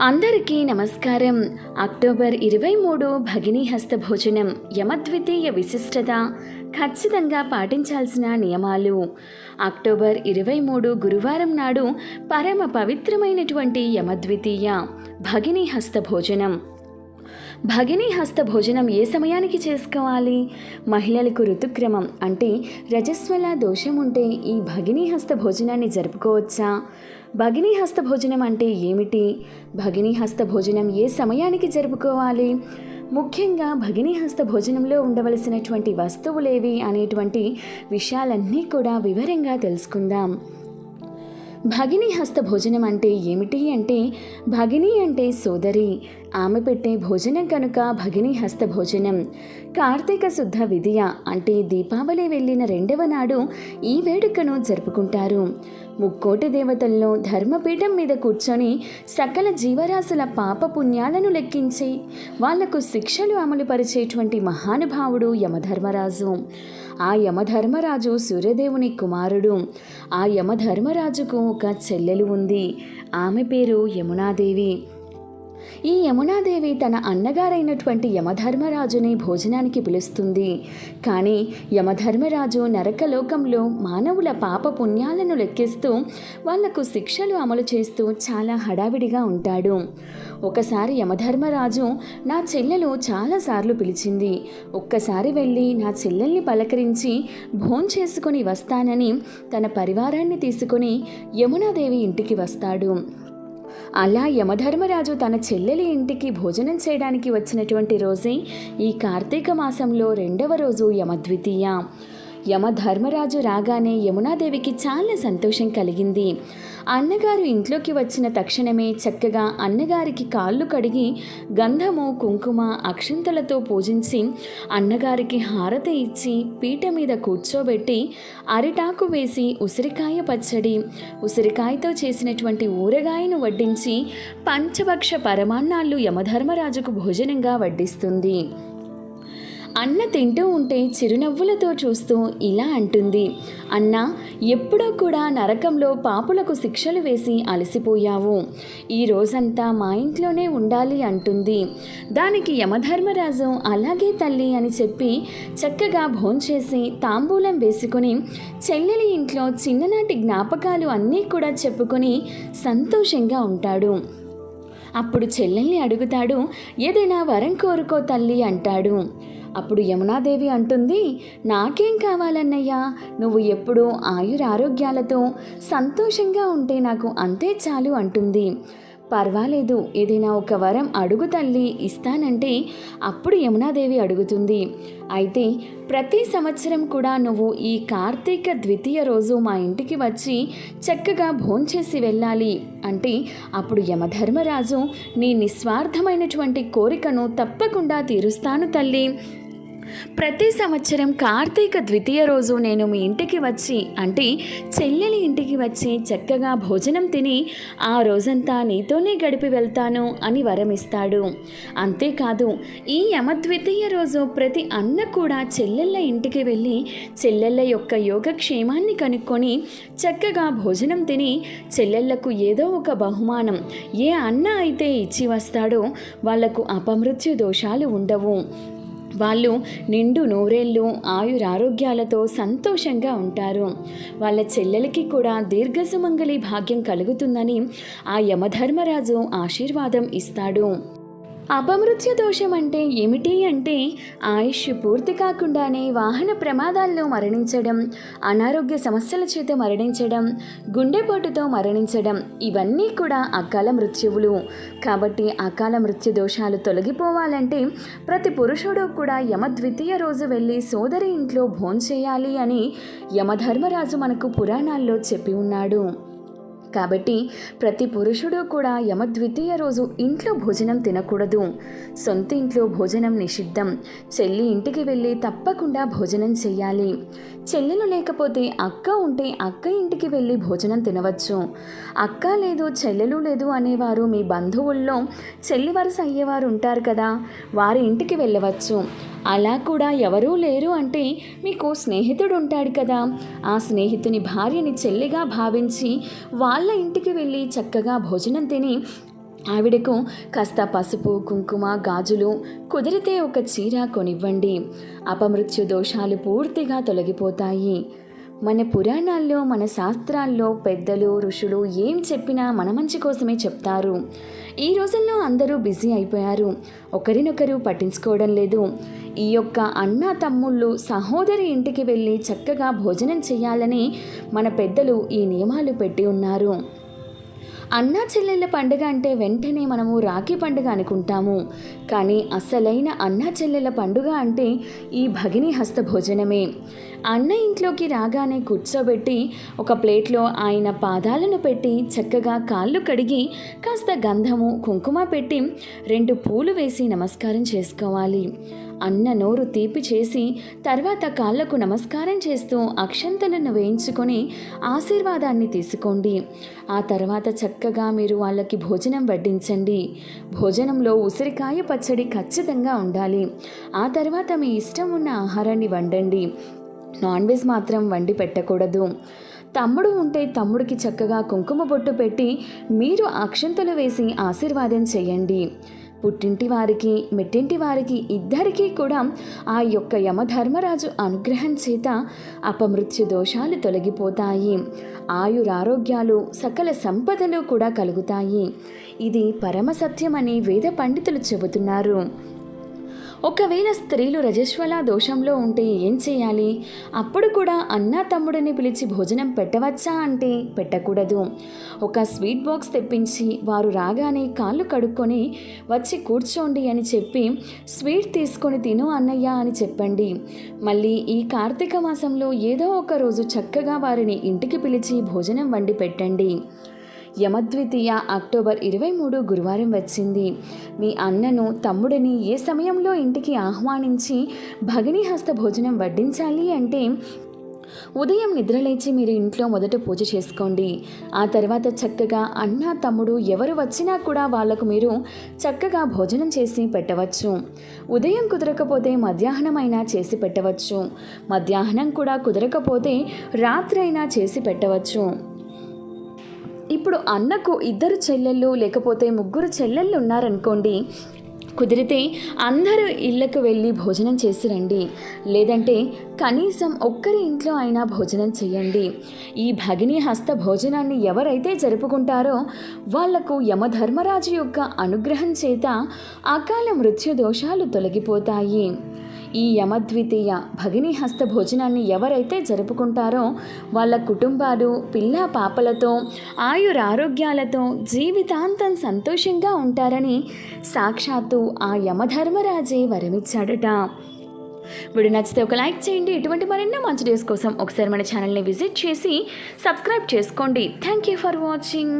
అందరికీ నమస్కారం. అక్టోబర్ ఇరవై మూడు భగిని హస్త భోజనం యమద్వితీయ విశిష్టత ఖచ్చితంగా పాటించాల్సిన నియమాలు. అక్టోబర్ ఇరవై మూడు గురువారం నాడు పరమ పవిత్రమైనటువంటి యమద్వితీయ భగినీ హస్త భోజనం. భగినీ హస్త భోజనం ఏ సమయానికి చేసుకోవాలి? మహిళలకు ఋతుక్రమం అంటే రజస్వల దోషం ఉంటే ఈ భగినీ హస్త భోజనాన్ని జరుపుకోవచ్చా? భగినీ హస్త భోజనం అంటే ఏమిటి? భగినీ హస్త భోజనం ఏ సమయానికి జరుపుకోవాలి? ముఖ్యంగా భగినీ హస్త భోజనంలో ఉండవలసినటువంటి వస్తువులేవి అనేటువంటి విషయాలన్నీ కూడా వివరంగా తెలుసుకుందాం. భగిని హస్త భోజనం అంటే ఏమిటి అంటే భగిని అంటే సోదరి. ఆమె పెట్టే భోజనం కనుక భగిని హస్త భోజనం కార్తీక శుద్ధ విధియ అంటే దీపావళి వెళ్ళిన రెండవ నాడు ఈ వేడుకను జరుపుకుంటారు. ముక్కోటి దేవతల్లో ధర్మపీఠం మీద కూర్చొని సకల జీవరాశుల పాప పుణ్యాలను లెక్కించి వాళ్ళకు శిక్షలు అమలుపరిచేటువంటి మహానుభావుడు యమధర్మరాజు. ఆ యమధర్మరాజు సూర్యదేవుని కుమారుడు. ఆ యమధర్మరాజుకు ఒక చెల్లెలు ఉంది. ఆమె పేరు యమునాదేవి. ఈ యమునాదేవి తన అన్నగారైనటువంటి యమధర్మరాజుని భోజనానికి పిలుస్తుంది. కానీ యమధర్మరాజు నరకలోకంలో మానవుల పాప పుణ్యాలను లెక్కిస్తూ వాళ్ళకు శిక్షలు అమలు చేస్తూ చాలా హడావిడిగా ఉంటాడు. ఒకసారి యమధర్మరాజు నా చెల్లెలు చాలాసార్లు పిలిచింది. ఒక్కసారి వెళ్ళి నా చెల్లెల్ని పలకరించి భోంచేసుకొని వస్తానని తన పరివారాన్ని తీసుకొని యమునాదేవి ఇంటికి వస్తాడు. అలా యమధర్మరాజు తన చెల్లెలి ఇంటికి భోజనం చేయడానికి వచ్చినటువంటి రోజే ఈ కార్తీక మాసంలో రెండవ రోజు యమద్వితీయ. యమధర్మరాజు రాగానే యమునాదేవికి చాలా సంతోషం కలిగింది. అన్నగారు ఇంట్లోకి వచ్చిన తక్షణమే చక్కగా అన్నగారికి కాళ్ళు కడిగి గంధము కుంకుమ అక్షంతలతో పూజించి అన్నగారికి హారతి ఇచ్చి పీట మీద కూర్చోబెట్టి అరిటాకు వేసి ఉసిరికాయ పచ్చడి ఉసిరికాయతో చేసినటువంటి ఊరగాయను వడ్డించి పంచభక్ష పరమాన్నాళ్ళు యమధర్మరాజుకు భోజనంగా వడ్డిస్తుంది. అన్న తింటూ ఉంటే చిరునవ్వులతో చూస్తూ ఇలా అంటుంది. అన్న ఎప్పుడో కూడా నరకంలో పాపులకు శిక్షలు వేసి అలసిపోయావు. ఈ రోజంతా మా ఇంట్లోనే ఉండాలి అంటుంది. దానికి యమధర్మరాజు అలాగే తల్లి అని చెప్పి చక్కగా భోంచేసి తాంబూలం వేసుకుని చెల్లెలి ఇంట్లో చిన్ననాటి జ్ఞాపకాలు అన్నీ కూడా చెప్పుకొని సంతోషంగా ఉంటాడు. అప్పుడు చెల్లెల్ని అడుగుతాడు ఏదైనా వరం కోరుకో తల్లి అంటాడు. అప్పుడు యమునాదేవి అంటుంది నాకేం కావాలన్నయ్యా? నువ్వు ఎప్పుడూ ఆయురారోగ్యాలతో సంతోషంగా ఉంటే నాకు అంతే చాలు అంటుంది. పర్వాలేదు ఏదైనా ఒక వరం అడుగు తల్లి ఇస్తానంటే అప్పుడు యమునాదేవి అడుగుతుంది. అయితే ప్రతి సంవత్సరం కూడా నువ్వు ఈ కార్తీక ద్వితీయ రోజు మా ఇంటికి వచ్చి చక్కగా భోంచేసి వెళ్ళాలి అంటే అప్పుడు యమధర్మరాజు నీ నిస్వార్థమైనటువంటి కోరికను తప్పకుండా తీరుస్తాను తల్లి. ప్రతి సంవత్సరం కార్తీక ద్వితీయ రోజు నేను మీ ఇంటికి వచ్చి అంటే చెల్లెలి ఇంటికి వచ్చి చక్కగా భోజనం తిని ఆ రోజంతా నీతోనే గడిపి వెళ్తాను అని వరమిస్తాడు. అంతేకాదు ఈ యమద్వితీయ రోజు ప్రతి అన్న కూడా చెల్లెళ్ళ ఇంటికి వెళ్ళి చెల్లెళ్ళ యొక్క యోగక్షేమాన్ని కనుక్కొని చక్కగా భోజనం తిని చెల్లెళ్ళకు ఏదో ఒక బహుమానం ఏ అన్న అయితే ఇచ్చి వస్తాడో వాళ్ళకు అపమృత్యు దోషాలు ఉండవు. వాళ్ళు నిండు నూరేళ్ళు ఆయురారోగ్యాలతో సంతోషంగా ఉంటారు. వాళ్ళ చెల్లెలకి కూడా దీర్ఘసుమంగళి భాగ్యం కలుగుతుందని ఆ యమధర్మరాజు ఆశీర్వాదం ఇస్తాడు. అపమృత్యు దోషం అంటే ఏమిటి అంటే ఆయుష్ పూర్తి కాకుండానే వాహన ప్రమాదాల్లో మరణించడం అనారోగ్య సమస్యల చేత మరణించడం గుండెపోటుతో మరణించడం ఇవన్నీ కూడా అకాల మృత్యువులు. కాబట్టి అకాల మృత్యు దోషాలు తొలగిపోవాలంటే ప్రతి పురుషుడు కూడా యమద్వితీయ రోజు వెళ్ళి సోదరి ఇంట్లో భోంచేయాలి అని యమధర్మరాజు మనకు పురాణాల్లో చెప్పి ఉన్నాడు. కాబట్టి ప్రతి పురుషుడు కూడా యమద్వితీయ రోజు ఇంట్లో భోజనం తినకూడదు. సొంత ఇంట్లో భోజనం నిషిద్ధం. చెల్లి ఇంటికి వెళ్ళి తప్పకుండా భోజనం చేయాలి. చెల్లెలు లేకపోతే అక్క ఉంటే అక్క ఇంటికి వెళ్ళి భోజనం తినవచ్చు. అక్క లేదు చెల్లెలు లేదు అనేవారు మీ బంధువుల్లో చెల్లి వరుస అయ్యేవారు ఉంటారు కదా. వారి ఇంటికి వెళ్ళవచ్చు. అలా కూడా ఎవరూ లేరు అంటే మీకు స్నేహితుడు ఉంటాడు కదా. ఆ స్నేహితుని భార్యని చెల్లిగా భావించి వాళ్ళ ఇంటికి వెళ్ళి చక్కగా భోజనం తిని ఆవిడకు కాస్త పసుపు కుంకుమ గాజులు కుదిరితే ఒక చీర కొనివ్వండి. అపమృత్యు దోషాలు పూర్తిగా తొలగిపోతాయి. మన పురాణాల్లో మన శాస్త్రాల్లో పెద్దలు ఋషులు ఏం చెప్పినా మన మంచి కోసమే చెప్తారు. ఈ రోజుల్లో అందరూ బిజీ అయిపోయారు. ఒకరినొకరు పట్టించుకోవడం లేదు. ఈ యొక్క అన్న తమ్ముళ్ళు సహోదరి ఇంటికి వెళ్ళి చక్కగా భోజనం చేయాలని మన పెద్దలు ఈ నియమాలు పెట్టి ఉన్నారు. అన్నా చెల్లెళ్ళ పండుగ అంటే వెంటనే మనము రాఖీ పండుగ అనుకుంటాము. కానీ అసలైన అన్నా చెల్లెళ్ళ పండుగ అంటే ఈ భగిని హస్త భోజనమే. అన్న ఇంట్లోకి రాగానే కూర్చోబెట్టి ఒక ప్లేట్లో ఆయన పాదాలను పెట్టి చక్కగా కాళ్ళు కడిగి కాస్త గంధము కుంకుమ పెట్టి రెండు పూలు వేసి నమస్కారం చేసుకోవాలి. అన్న నోరు తీపి చేసి తర్వాత కాళ్ళకు నమస్కారం చేస్తూ అక్షంతలను వేయించుకొని ఆశీర్వాదాన్ని తీసుకోండి. ఆ తర్వాత చక్కగా మీరు వాళ్ళకి భోజనం వడ్డించండి. భోజనంలో ఉసిరికాయ పచ్చడి ఖచ్చితంగా ఉండాలి. ఆ తర్వాత మీ ఇష్టం ఉన్న ఆహారాన్ని వండండి. నాన్ వెజ్ మాత్రం వండి పెట్టకూడదు. తమ్ముడు ఉంటే తమ్ముడికి చక్కగా కుంకుమ బొట్టు పెట్టి మీరు అక్షంతలు వేసి ఆశీర్వాదం చేయండి. పుట్టింటి వారికి మెట్టింటి వారికి ఇద్దరికీ కూడా ఆ యొక్క యమధర్మరాజు అనుగ్రహం చేత అపమృత్యు దోషాలు తొలగిపోతాయి. ఆయురారోగ్యాలు సకల సంపదలు కూడా కలుగుతాయి. ఇది పరమసత్యమని వేద పండితులు చెబుతున్నారు. ఒకవేళ స్త్రీలు రజస్వల దోషంలో ఉంటే ఏం చేయాలి? అప్పుడు కూడా అన్న తమ్ముడిని పిలిచి భోజనం పెట్టవచ్చా అంటే పెట్టకూడదు. ఒక స్వీట్ బాక్స్ తెప్పించి వారు రాగానే కాళ్ళు కడుక్కొని వచ్చి కూర్చోండి అని చెప్పి స్వీట్ తీసుకొని తిను అన్నయ్య అని చెప్పండి. మళ్ళీ ఈ కార్తీక మాసంలో ఏదో ఒక రోజు చక్కగా వారిని ఇంటికి పిలిచి భోజనం వండి పెట్టండి. యమద్వితీయ అక్టోబర్ ఇరవై మూడు గురువారం వచ్చింది. మీ అన్నను తమ్ముడిని ఏ సమయంలో ఇంటికి ఆహ్వానించి భగిని హస్త భోజనం వడ్డించాలి అంటే ఉదయం నిద్రలేచి మీరు ఇంట్లో మొదట పూజ చేసుకోండి. ఆ తర్వాత చక్కగా అన్న తమ్ముడు ఎవరు వచ్చినా కూడా వాళ్ళకు మీరు చక్కగా భోజనం చేసి పెట్టవచ్చు. ఉదయం కుదరకపోతే మధ్యాహ్నం అయినా చేసి పెట్టవచ్చు. మధ్యాహ్నం కూడా కుదరకపోతే రాత్రి అయినా చేసి పెట్టవచ్చు. ఇప్పుడు అన్నకు ఇద్దరు చెల్లెళ్ళు లేకపోతే ముగ్గురు చెల్లెళ్ళు ఉన్నారనుకోండి కుదిరితే అందరూ ఇళ్ళకు వెళ్ళి భోజనం చేసి రండి. లేదంటే కనీసం ఒక్కరి ఇంట్లో అయినా భోజనం చేయండి. ఈ భగిని హస్త భోజనాన్ని ఎవరైతే జరుపుకుంటారో వాళ్ళకు యమధర్మరాజు యొక్క అనుగ్రహం చేత అకాల మృత్యు దోషాలు తొలగిపోతాయి. ఈ యమద్వితీయ భగిని హస్త భోజనాన్ని ఎవరైతే జరుపుకుంటారో వాళ్ళ కుటుంబాలు పిల్ల పాపలతో ఆయురారోగ్యాలతో జీవితాంతం సంతోషంగా ఉంటారని సాక్షాత్తు ఆ యమధర్మరాజే వరమిచ్చాడట. వీడియో నచ్చితే ఒక లైక్ చేయండి. ఇటువంటి మరెన్నో మంచి డేస్ కోసం ఒకసారి మన ఛానల్ని విజిట్ చేసి సబ్స్క్రైబ్ చేసుకోండి. Thank you for watching